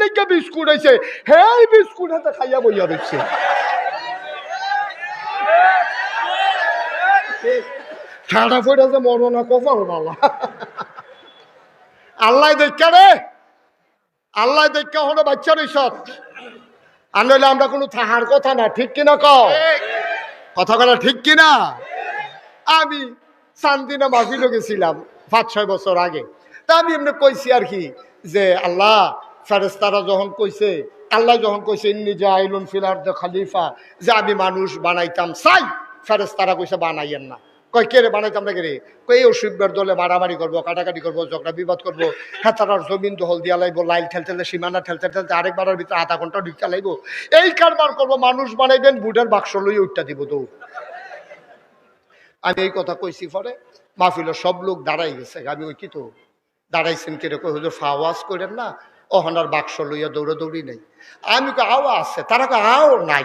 লেগে বিস্কুট হয়েছে হেই বিস্কুট হাতে খাইয়া বইয়া রয়েছে ঠাডা ফুটেছে মরনা কপাল বালা আল্লাহ দেখা রে। আল্লাহ দেখা হলো বাচ্চার আর নইলে আমরা কোনো থাহার কথা না, ঠিক কিনা ক কথা কথা ঠিক কিনা? আমি শান্তিনা মাহফিলে গেছিলাম, পাঁচ ছয় বছর আগে। তা আমি এমনি কইছি আর কি যে আল্লাহ ফেরেস্তারা যখন কইছে, আল্লাহ যখন কইছে, ইন্নি আইলুন ফিলার দে খালিফা যে আমি মানুষ বানাইতাম, চাই। ফেরেস্তারা কইছে, বানাইয়েন না। কয় কে রে বানাইতাম না কে রে? কই অসুখবের দলে মারামারি করব, কাটাকাটি করব, ঝগড়া, বিবাদ করব, হেতারার জমিন দহল দিয়া লাইবো, লাইল ঠেল ঠেলতে সীমানা ঠেলতে ঠেলতে আরেকবারের ভিতরে আধা ঘণ্টা ঢুকা লাইবো। এই কারবার করব, মানুষ বানাইবেন বুডের বাক্স লই উঠটা দিব তো। আমি এই কথা কইছি পরে মাহফিল সব লোক দাঁড়াই গেছে, আমি ওই কি তো? দাঁড়াইছেন কীরকম? হুজুর ফাওয়াজ করেন না? অহনার বাক্স লইয়া দৌড়াদৌড়ি নেই। আমি কো আও আছে। তারা কো আও নাই।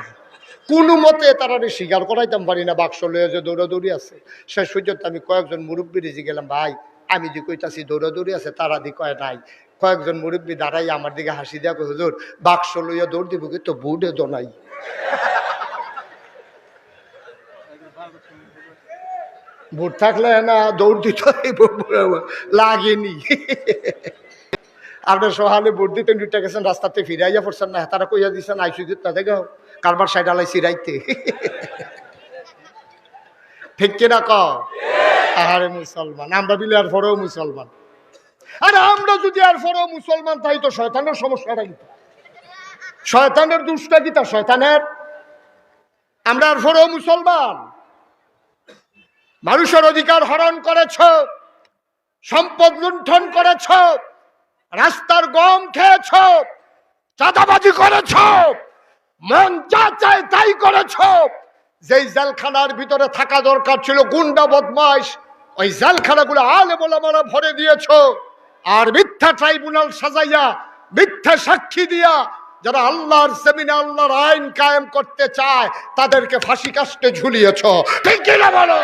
কোনো মতে তারা স্বীকার করাইতাম পারি না, বাক্স লইয়া যে দৌড়াদৌড়ি আছে। শেষ পর্যন্ত আমি কয়েকজন মুরব্বী রেজি গেলাম, ভাই, আমি যে কইতাছি দৌড়াদৌড়ি আছে, তারা দি কয় নাই। কয়েকজন মুরব্বী দাঁড়াই আমার দিকে হাসি দিয়া হুজুর, বাক্স লইয়া দৌড় দিব কিন্তু বুড়ে দোনাই। ভোট থাকলে না দৌড় দিতে লাগেনি। আপনার সহালে ভোট দিতে দুইটা গেছেন, রাস্তাতে ফিরাইয়া পড়ছেন না তারা কইয়া দিচ্ছেন আইসু দিত না, দেখো, কারবার সাইড আলাই সিরাইতে ঠিক কিনা ক মুসলমান, আমরা বিলে আর পরেও মুসলমান। আরে আমরা যদি আর পরেও মুসলমান, তাই তো শয়তানের সমস্যাটা কি শয়তানের দুষ্টা কি তা শয়তানের। আমরা আর পরেও মুসলমান। মানুষের অধিকার হরণ করেছ, সম্পদ লুণ্ঠন করেছ, রাস্তার গম খেয়েছ, চাঁদাবাজি করেছ, মন যা চায় তাই করেছ। যেই জেলখানার ভিতরে থাকা দরকার ছিল গুন্ডা বদমাস ওই জেলখানাগুলো আলে বলামারা ভরে দিয়েছ। আর মিথ্যা ট্রাইব্যুনাল সাজাইয়া, মিথ্যা সাক্ষী দিয়া যারা আল্লাহর জমিনে আল্লাহর আইন কায়েম করতে চায়, তাদেরকে ফাঁসি কাস্টে ঝুলিয়েছ। ঠিক কিনা বলো?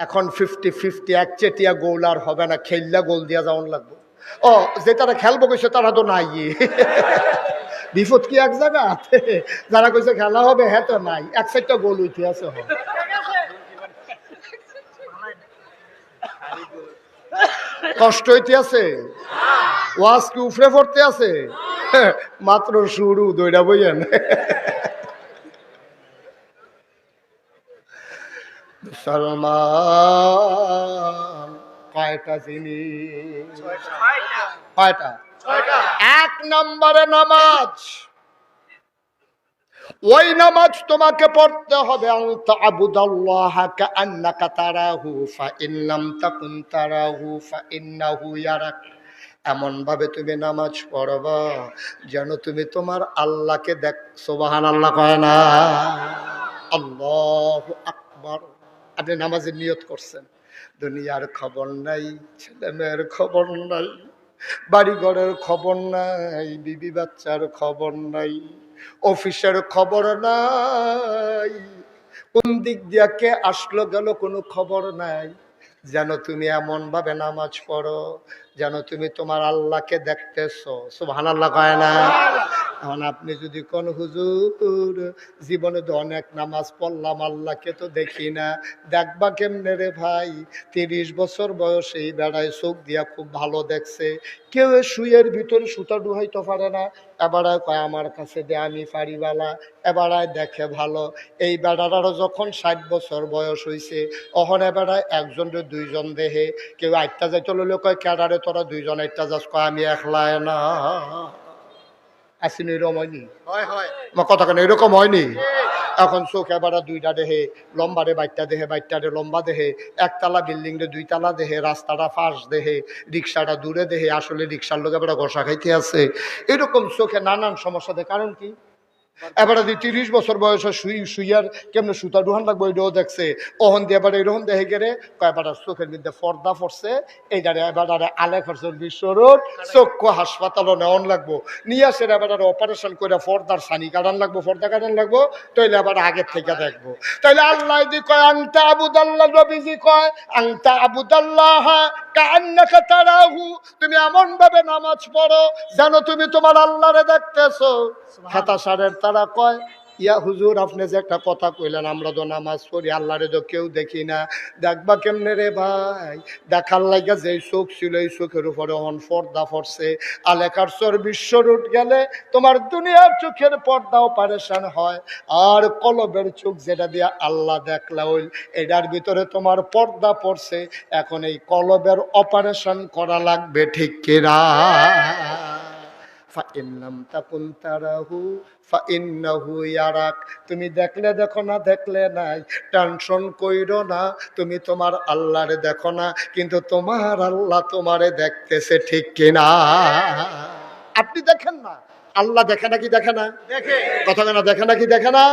এখন ফিফটি ফিফটি এক চেটিয়া গোল আর হবে না, খেললা গোল দিয়া যাওয়ান লাগবে। ও, যে তারা খেলব কইছে, তারা তো নাই। বিপদ কি এক জায়গা যারা কইছে খেলা হবে হ্যাঁ তো নাই। এক সাইডটা গোল উঠে আছে কষ্ট হইতে আছে? ওয়াজ কি উফরে পড়তে আছে? মাত্র শুরু দইটা বইয়েন। কয়টা জিনিস? কয়টা এক নম্বরে নামাজ। ওই নামাজ তোমাকে পড়তে হবে তারাহু ফাইন লাম তাকুন তারাহু ফাইন্নাহু ইয়ারাক। এমন ভাবে তুমি নামাজ পড়বা যেন তুমি তোমার আল্লাহকে দেখ সুবহান আল্লাহ কয় না। আল্লাহ আকবর। আপনি নামাজের নিয়ত করছেন। দুনিয়ার খবর নাই ছেলে মেয়ের খবর নাই, বাড়িঘরের খবর নাই, বিবি বাচ্চার খবর নাই, অফিসের খবর নাই, কোন দিক দিয়া কে আসলো গেল কোনো খবর নাই। যেন তুমি এমন ভাবে নামাজ পড়ো, যেন তুমি তোমার আল্লাহকে দেখতেছো। সুহান আল্লাহ কয় না? এখন আপনি যদি কোন হুজুর জীবনে তো অনেক নামাজ পড়লাম, আল্লাহকে তো দেখি না। দেখবা কেমনে রে ভাই? তিরিশ বছর বয়সে এই বেড়ায় চোখ দিয়া খুব ভালো দেখছে। কেউ শুয়ের ভিতরে সুতা ডুহাইতে পারে না। এবারায় কয়, আমার কাছে দে, আমি পারিবালা এবারায় দেখে ভালো। এই বেড়াটারও যখন ষাট বছর বয়স হয়েছে অহন এবারায় একজন দুইজন দেহে। কেউ আটটা যাইতে লইলে কয় ক্যাডারে তোরা দুইজন আটটা যাস? কয়, আমি একলায় না। আসিনি এরকম হয়নি? আমার কথা কেন এরকম হয়নি? এখন চোখ এবারে দুইটা দেহে লম্বারে দেহে লম্বা দেহে একতলা বিল্ডিং রে দুইতলা দেহে রাস্তাটা ফাঁস দেহে রিক্সাটা দূরে দেহে আসলে রিক্সার লোক এবারে ঘষা খাইতে আছে। এরকম চোখে নানান সমস্যা দেয়। কারণ কি? এবারে যদি তিরিশ বছর বয়সে শুই শুইয়ার কেমনে সুতা ডুহান লাগবো এটাও দেখছে। ওহন দিয়ে এবার এরকম দেখে গেলে এবার চোখের মধ্যে পড়ছে। এইটারে এবার আলে খরচর বিশ্ব রোড চক্ষু হাসপাতালও নেওয়ান লাগবো। নিয়ে আসে এবার অপারেশন করে পর্দার সানি কাটান লাগবো পর্দা কাটান লাগবো। তাইলে আবার আগের থেকে দেখব। তাইলে আল্লাহ দি কয় আংতা আবুদাল্লাহ নবীজি কয় আংতা আবুদাল্লাহ কান্নাকা তারাহু তুমি এমন ভাবে নামাজ পড়ো যেন তুমি তোমার আল্লাহরে দেখতেছো। হাতাশারের তারা কয় ইয়া হুজুর, আপনি যে একটা কথা কইলেন, আমরা তো নামাজ পড়ি, আল্লাহরে তো কেউ দেখি না। দেখবা কেমনে রে ভাই? দেখার লাগে যে চোখ ছিল, এই চোখের উপরে অন পর্দা পড়ছে। আলেকার চর বিশ্ব রুট গেলে তোমার দুনিয়ার চোখের পর্দাও পারেশান হয়। আর কলবের চোখ যেটা দিয়ে আল্লাহ দেখলা ওই এটার ভিতরে তোমার পর্দা পড়ছে। এখন এই কলবের অপারেশন করা লাগবে, ঠিক কিনা? তুমি দেখলে দেখো না দেখলে নাই। টেনশন কইরো না তুমি তোমার আল্লাহরে দেখো না কিন্তু তোমার আল্লাহ তোমারে দেখতেছে ঠিক কিনা। আপনি দেখেন না? আল্লাহ দেখে নাকি দেখে না? দেখে। কথা না দেখে নাকি দেখে না?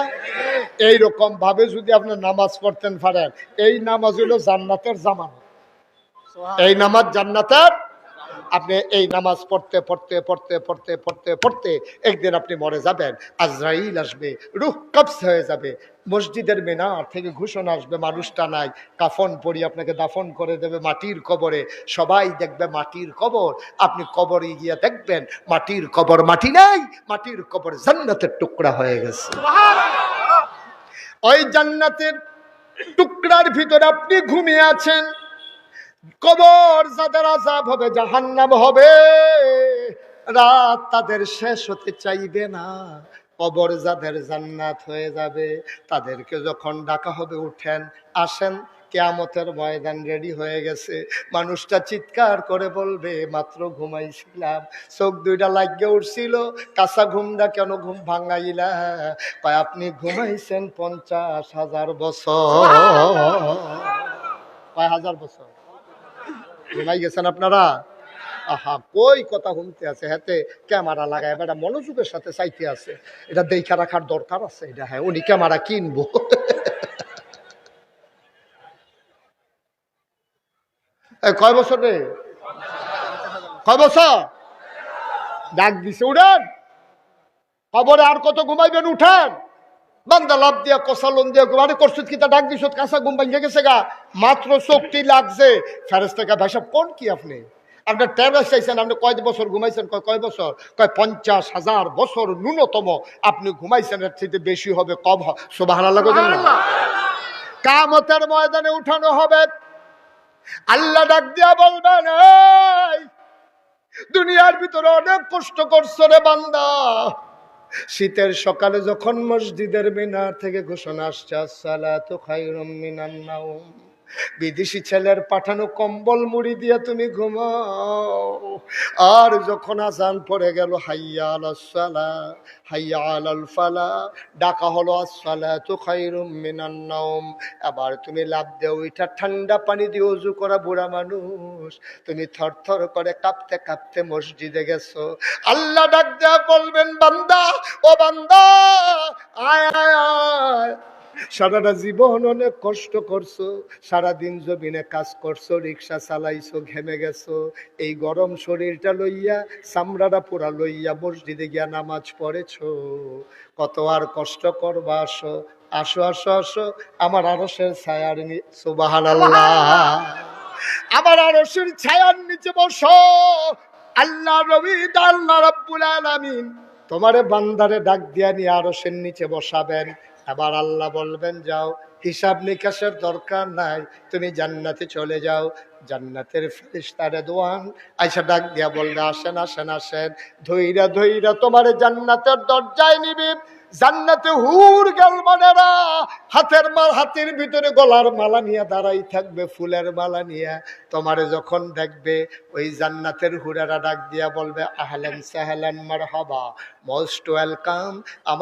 এইরকম ভাবে যদি আপনি নামাজ পড়তেন পারেন এই নামাজ হলো জান্নাতের জামানত এই নামাজ জান্নাতের আপনি এই নামাজ পড়তে পড়তে পড়তে পড়তে পড়তে পড়তে একদিন আপনি মরে যাবেন। আজরাইল আসবে রুহ কবস হয়ে যাবে। মসজিদের মিনার থেকে ঘোষণা আসবে মানুষটা নাই কাফন পরি আপনাকে দাফন করে দেবে মাটির কবরে। সবাই দেখবে মাটির কবর। আপনি কবরে গিয়ে দেখবেন মাটির কবর মাটি নাই মাটির কবর জান্নাতের টুকরা হয়ে গেছে। ওই জান্নাতের টুকরার ভিতরে আপনি ঘুমিয়ে আছেন। কবর যাদের আজাব হবে জাহান্নাম হবে। রাত তাদের শেষ হতে চাইবে না। কবর যাদের জান্নাত হয়ে যাবে তাদেরকে যখন ডাকা হবে উঠেন আসেন কেয়ামতের ময়দান রেডি হয়ে গেছে। মানুষটা চিৎকার করে বলবে মাত্র ঘুমাইছিলাম। চোখ দুইটা লাগিয়ে উঠছিল কাঁচা ঘুমটা কেন ঘুম ভাঙাইলা? কয় আপনি ঘুমাইছেন পঞ্চাশ হাজার বছর। কয় হাজার বছর? ঘুমাই গেছেন আপনারা? আহা, কই কথা শুনতে আছে, হাতে ক্যামেরা লাগায় এটা মনোযোগের সাথে চাইতে আছে। এটা দেখা রাখার দরকার আছে, এটা হ্যাঁ উনি ক্যামেরা কিনবো। কয় বছর রে? কয় বছর? ডাক দিছে, উঠেন। খবরে আর কত ঘুমাইবেন, উঠেন। বান্দা লাভ দিয়া কষালন দিয়া ঘুমারে করছুত কিতা ডাক দিছত কাঁচা ঘুম ভাঙে গেছে গা। মাত্র শক্তি লাগছে। ফেরেস টাকা ভাই সাহেব কোন কি আপনি? আপনার ট্যাবলেট চাইছেন আপনি কয় বছর ঘুমাইছেন? কয় কয় বছর? কয় পঞ্চাশ হাজার বছর ন্যূনতম আপনি ঘুমাইছেন এর থেকে বেশি হবে কম সুবাহ না? কামতের ময়দানে উঠানো হবে। আল্লাহ ডাক দিয়া বলবেন দুনিয়ার ভিতরে অনেক কষ্ট করছ রে বান্দা। শীতের সকালে যখন মসজিদের মিনার থেকে ঘোষণা আসছে আসসালাতু খায়রুম মিনান নাওম। বিদেশি ছেলের পাঠানো কম্বল মুড়ি দিয়ে তুমি ঘুমাও। আর যখন আজান পড়ে গেল, হাইয়া আলাসালা হাইয়া আলাল ফালা, ডাকা হলো, আসসালাতু খায়রুম মিনান নাওম। আবার তুমি লাভ দেও ওইটা ঠান্ডা পানি দিয়ে উজু করা বুড়া মানুষ। তুমি থরথর করে কাঁপতে কাঁপতে মসজিদে গেছো। আল্লাহ ডাক দেয়া বলবেন, বান্দা, ও বান্দা, আয় আয় আয়। সারাটা জীবন অনেক কষ্ট করছ, সারাদিন জমিনে কাজ করছ, রিক্সা চালাইছো, ঘেমে গেছো, এই গরম শরীরটা লইয়া, চামড়াটা পোড়া লইয়া মসজিদে গিয়া নামাজ পড়েছো। কত আর কষ্ট করবা, আসো আসো আসো আসো, আমার আরসের ছায়ার সুবাহান আমার আরসের ছায়ার নিচে বসো। আল্লাহ রবি আল্লাহ রব্বুল আলামিন। তোমারে বান্দারে ডাক দিয়া নিয়ে আরসের নিচে বসাবেন। আবার আল্লাহ বলবেন, যাও, হিসাব নিকাশের দরকার নাই, তুমি জান্নাতে চলে যাও। জান্নাতের ফেরিস্তারে দোয়ান। আইসা ডাক দিয়া বললে আসেন আসেন আসেন। ধৈরা ধৈরা তোমার জান্নাতের দরজায় নিবি। জান্নাতে হুর গেল মানেরা হাতের মাল, হাতের ভিতরে গলার মালা নিয়ে দাঁড়াই থাকবে, ফুলের মালা নিয়ে। তোমারে যখন দেখবে, ওই জান্নাতের হুরেরা ডাক দিয়া বলবে, আহলেন সাহলেন মারহাবা, মোস্ট ওয়েলকাম। আমার